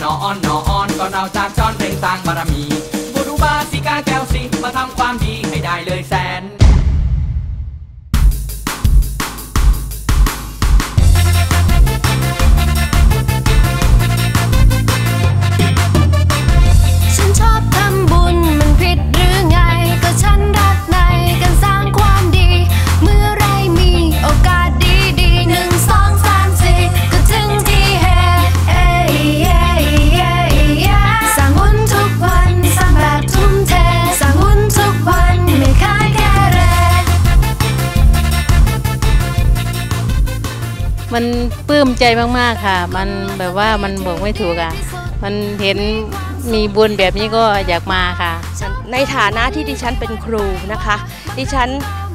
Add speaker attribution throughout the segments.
Speaker 1: หนอออนหนอออนก่อนเราจากจอนเร่งสร้างบารมี บุรุบาสิกาแก้วสิมาทำความดีให้ได้เลยแสน
Speaker 2: มัน
Speaker 3: ปลื้มใจมากๆค่ะ มันแบบว่ามันบอกไม่ถูกอะ มันเห็นมีบุญแบบนี้ก็อยากมาค่ะ
Speaker 4: ในฐานะที่ดิฉันเป็นครูนะคะ ดิฉัน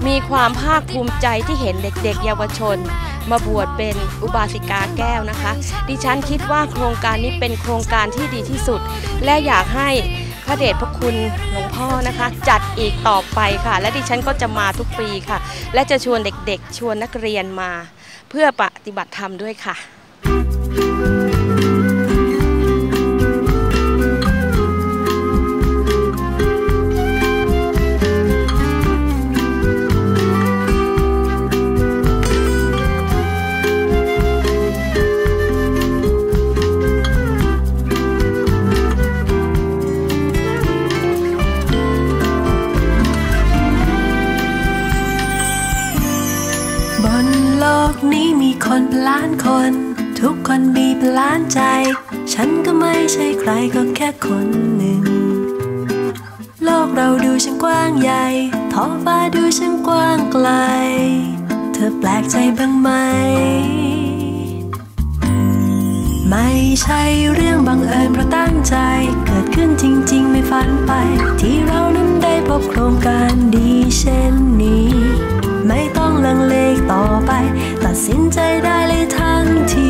Speaker 4: มีความภาคภูมิใจที่เห็นเด็กๆ เยาวชน มาบวชเป็นอุบาสิกาแก้วนะคะ ดิฉันคิดว่าโครงการนี้เป็นโครงการที่ดีที่สุด และอยากให้พระเดชพระคุณหลวงพ่อนะคะ จัดอีกต่อไปค่ะ และดิฉันก็จะมาทุกปีค่ะ และจะชวนเด็กๆ ชวนนักเรียนมา เพื่อปฏิบัติธรรมด้วยค่ะ
Speaker 2: คนเป็นล้านคน ทุกคนมีเป็นล้านใจ ฉันก็ไม่ใช่ใครก็แค่คนหนึ่ง โลกเราดูช่างกว้างใหญ่ ท้องฟ้าดูช่างกว้างไกล เธอแปลกใจบ้างไหม ไม่ใช่เรื่องบังเอิญเพราะตั้งใจ เกิดขึ้นจริง ๆ ไม่ฝันไป ที่เรานั้นได้พบโครงการดีเช่นนี้ ไม่ต้องลังเลต่อไป สินใจได้เลยทันที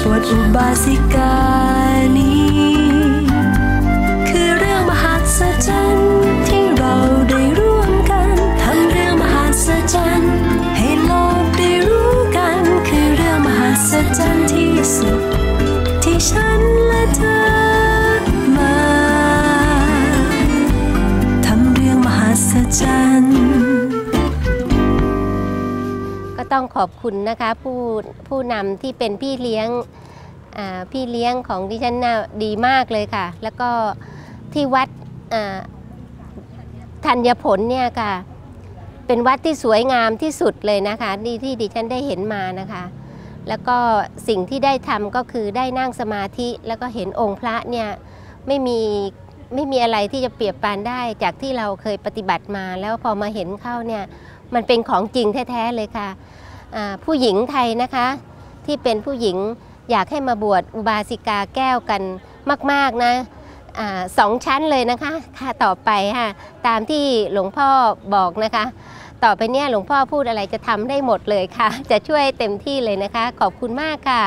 Speaker 2: บวชอุบาสิกานี้ คือเรื่องมหัศจรรย์ที่เราได้ร่วมกันทำเรื่องมหัศจรรย์ให้โลกได้รู้กัน คือเรื่องมหัศจรรย์ที่สุด ที่ฉันและเธอ
Speaker 5: ก็ต้องขอบคุณนะคะผู้ผู้นำที่เป็นพี่เลี้ยงพี่เลี้ยงของดิฉันน่ะดีมากเลยค่ะ แล้วก็ที่วัดธัญผลเนี่ยค่ะ เป็นวัดที่สวยงามที่สุดเลยนะคะนี่ที่ดิฉันได้เห็นมานะคะ แล้วก็สิ่งที่ได้ทำก็คือได้นั่งสมาธิแล้วก็เห็นองค์พระเนี่ยไม่มีไม่มีอะไรที่จะเปรียบปานได้จากที่เราเคยปฏิบัติมา แล้วพอมาเห็นเข้าเนี่ย มันเป็นของจริงแท้ๆเลยค่ะผู้หญิงไทยนะคะที่เป็นผู้หญิงอยากให้มาบวชอุบาสิกาแก้วกันมาก ๆนะอาสองชั้นเลยนะคะค่ะต่อไปค่ะตามที่หลวงพ่อบอกนะคะ ต่อไปเนี่ยหลวงพ่อพูดอะไรจะทำได้หมดเลยค่ะ จะช่วยเต็มที่เลยนะคะ ขอบคุณมากค่ะ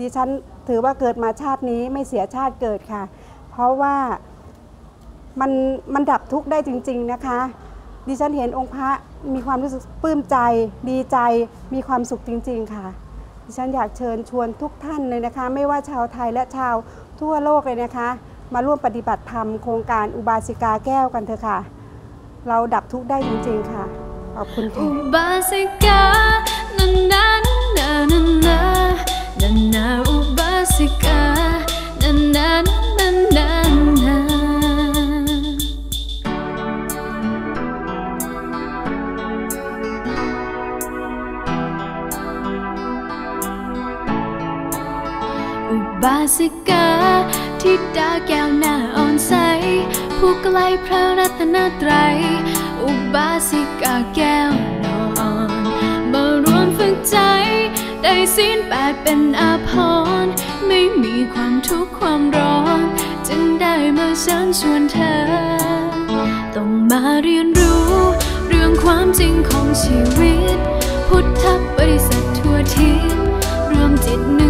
Speaker 6: ดิฉันถือว่าเกิดมาชาตินี้ไม่เสียชาติเกิดค่ะ เพราะว่ามันมันดับทุกข์ได้จริง ๆนะคะ ดิฉันเห็นองค์พระ มีความรู้สึกปลื้มใจ ดีใจ มีความสุขจริง ๆ ค่ะ ดิฉันอยากเชิญชวนทุกท่านเลยนะคะ ไม่ว่าชาวไทยและชาวทั่วโลกเลยนะคะ มาร่วมปฏิบัติธรรมโครงการอุบาสิกาแก้วกันเถอะค่ะ เราดับทุกข์ได้จริง ๆ ค่ะ ขอบคุณค่ะ
Speaker 2: Ubasika na na na na na na na Ubasika na na na na Ubasika ทิดาแก้วหน้าอ่อนใส ผู้ไกลพระรัตนตรัย อุบาสิกาแก้วนอนมารวมฝึกใจ ได้ศีลแปดเป็นอาภรณ์ไม่มีความทุกข์ความร้อน จึงได้มาเชิญชวนเธอ ต้องมาเรียนรู้ เรื่องความจริงของชีวิต พุทธบริษัททั่วทิศรวมจิตหนึ่ง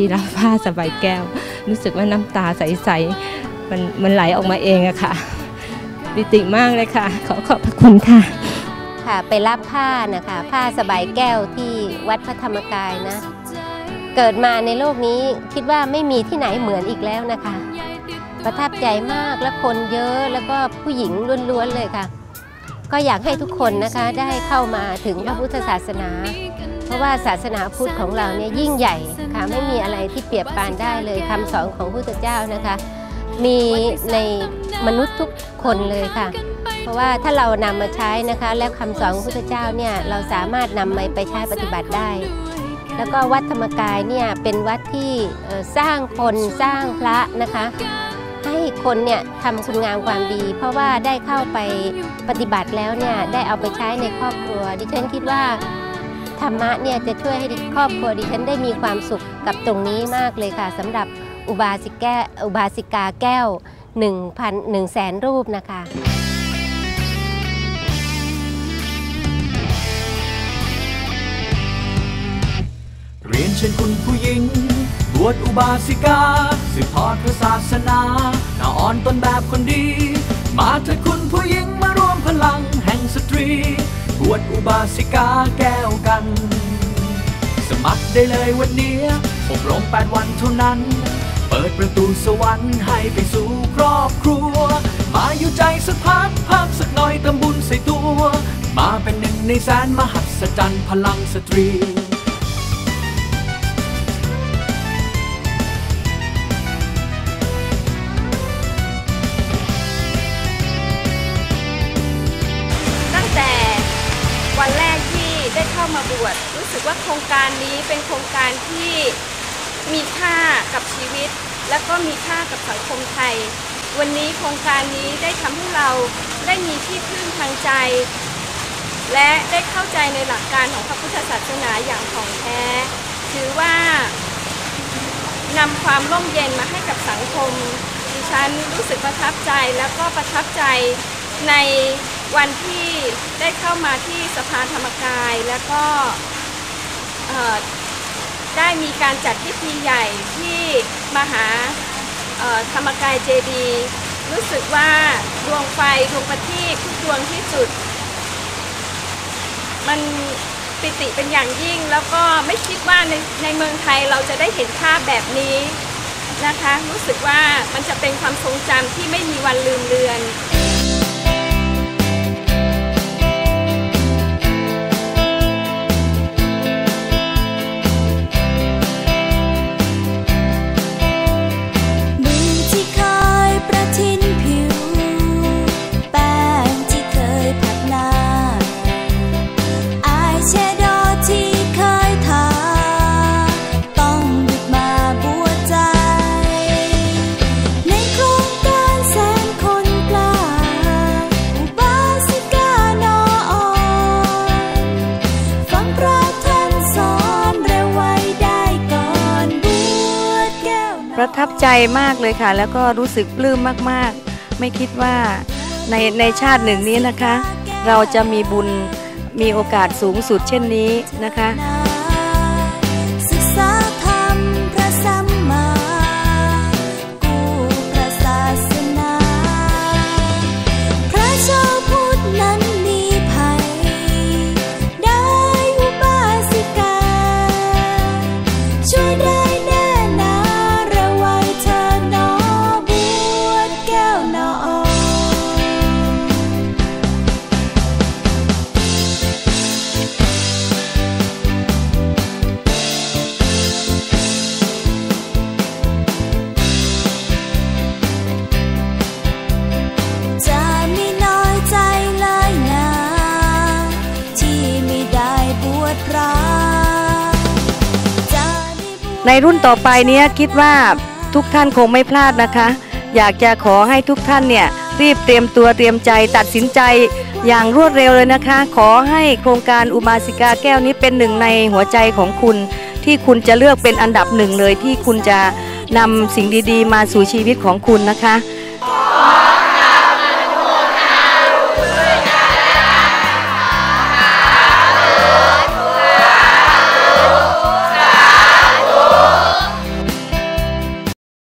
Speaker 7: ที่รับผ้าสบายแก้ว รู้สึกว่าน้ำตาใสๆมันมันไหลออกมาเองอะค่ะปิติมากเลยค่ะ ขอขอบพระคุณค่ะ
Speaker 5: ค่ะไปรับผ้านะคะ ผ้าสบายแก้วที่วัดพระธรรมกายนะ เกิดมาในโลกนี้คิดว่าไม่มีที่ไหนเหมือนอีกแล้วนะคะ ประทับใจมากและคนเยอะแล้วก็ผู้หญิงล้วนๆเลยค่ะ ก็อยากให้ทุกคนนะคะได้เข้ามาถึงพระพุทธศาสนา เพราะว่าศาสนาพุทธของเราเนี่ยยิ่งใหญ่ค่ะไม่มีอะไรที่เปรียบปานได้เลยคำสอนของพระพุทธเจ้านะคะ มีในมนุษย์ทุกคนเลยค่ะ เพราะว่าถ้าเรานำมาใช้นะคะ แล้วคำสอนของพระพุทธเจ้าเนี่ยเราสามารถนำไปไปใช้ปฏิบัติได้ แล้วก็วัดธรรมกายเนี่ยเป็นวัดที่สร้างคนสร้างพระนะคะให้คนเนี่ยทำคุณงามความดี เพราะว่าได้เข้าไปปฏิบัติแล้วเนี่ยได้เอาไปใช้ในครอบครัว ดิฉันคิดว่า ธรรมะเนี่ยจะช่วยให้ครอบครัวดิฉันได้มีความสุขกับตรงนี้มากเลยค่ะสำหรับอุบาสิกแก้อุบาสิกาแก้ว1,000 1 0 0 0 0 0รูปนะคะ
Speaker 8: เรียนเชิญคุณผู้หญิง บวชอุบาสิกา สืบทอดพระศาสนาหน้าอ่อนต้นแบบคนดี มาเถิดคุณผู้หญิงมาร่วมพลังแห่งสตรี วดอุบาสิกาแก้วกัน สมัครได้เลยวันนี้อบรมแปดวันเท่านั้น เปิดประตูสวรรค์ให้ไปสู่ครอบครัว มาอยู่ใจสักพักพักสักหน่อยทำบุญใส่ตัว มาเป็นหนึ่งในแสนมหัศจรรย์พลังสตรี
Speaker 9: มาบวชรู้สึกว่าโครงการนี้เป็นโครงการที่มีค่ากับชีวิต และก็มีค่ากับสังคมไทย วันนี้โครงการนี้ได้ทำให้เราได้มีที่พึ่งทางใจ และได้เข้าใจในหลักการของพระพุทธศาสนาอย่างถ่องแท้ ถือว่านำความร่มเย็นมาให้กับสังคมดิฉันรู้สึกประทับใจแล้วก็ประทับใจใน วันที่ได้เข้ามาที่สภาธรรมกายแล้วก็ได้มีการจัดพิธีใหญ่ที่มหาธรรมกายเจดีรู้สึกว่าดวงไฟดวงประทีปทุกดวงที่จุด มันปิติเป็นอย่างยิ่งแล้วก็ไม่คิดว่าในในเมืองไทยเราจะได้เห็นภาพแบบนี้นะคะ รู้สึกว่ามันจะเป็นความทรงจำที่ไม่มีวันลืมเลือน
Speaker 10: ประทับใจ
Speaker 11: มากเลยค่ะ แล้วก็รู้สึกปลื้มมากๆ ไม่คิดว่าในในชาติหนึ่งนี้นะคะ เราจะมีบุญมีโอกาสสูงสุดเช่นนี้นะคะ
Speaker 10: บวชพระจะได้บวช
Speaker 11: ในรุ่นต่อไปเนี้ยคิดว่าทุกท่านคงไม่พลาดนะคะ อยากจะขอให้ทุกท่านเนี่ยรีบเตรียมตัวเตรียมใจตัดสินใจอย่างรวดเร็วเลยนะคะ ขอให้โครงการอุบาสิกาแก้วนี้เป็นหนึ่งในหัวใจของคุณ ที่คุณจะเลือกเป็นอันดับหนึ่งเลยที่คุณจะนำสิ่งดีๆ มาสู่ชีวิตของคุณนะคะ